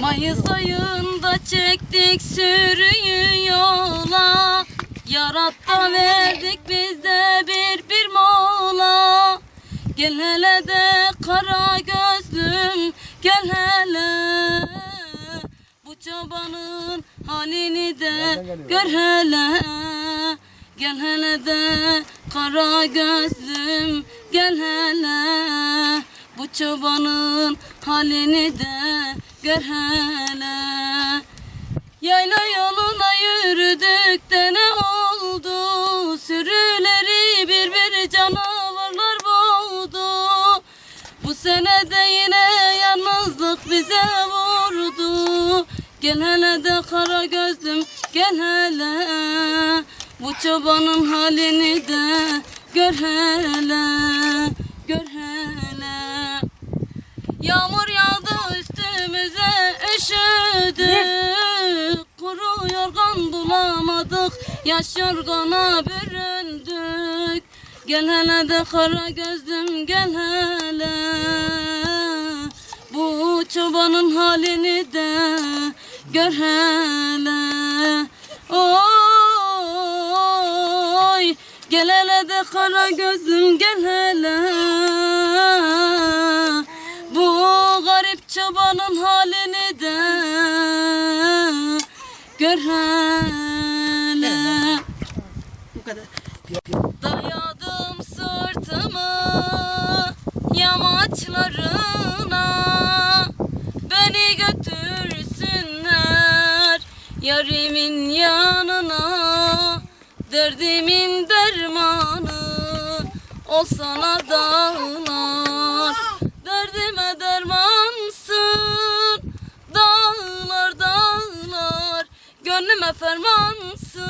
Mayıs ayında çektik sürüyü yola. Yaratta verdik biz de bir bir mola. Gel hele de kara gözlüm gel hele. Bu çobanın halini de gör hele. Gel hele de kara gözlüm gel hele. Bu çobanın halini de gör hele Yayla yoluna yürüdük de ne oldu? Sürüleri bir bir canavarlar boğdu. Bu sene de yine yalnızlık bize vurdu. Gel hele de kara gözlüm gel hele. Bu çobanın halini de gör hele Gör hele. Yağmur üşüdük Kuru yorgan bulamadık Yaş yorgana büründük. Gel hele de kara gözlüm gel hele. Bu çobanın halini de gör hele. Oy Gel hele de kara gözlüm gel hele. Bu garip çobanın halini de gör hele Bu kadar. Dayadım sırtımı yamaçlarına. Beni götürsünler yarimin yanına. Derdimin dermanı olsana dağlar Derdime Gönlüme fermansın.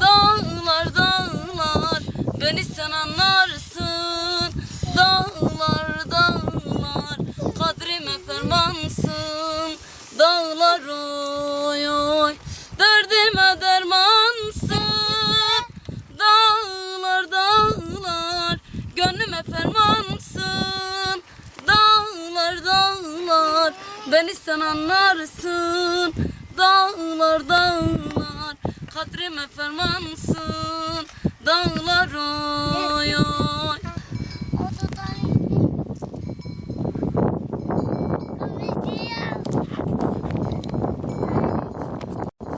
Dağlar dağlar Beni sen anlarsın. Dağlar dağlar Kadrime fermansın. Dağlar oy oy Derdime dermansın. Dağlar dağlar Gönlüme fermansın. Dağlar dağlar Beni sen anlarsın dağlar dağlar Kadrime fermansın. Dağlar oy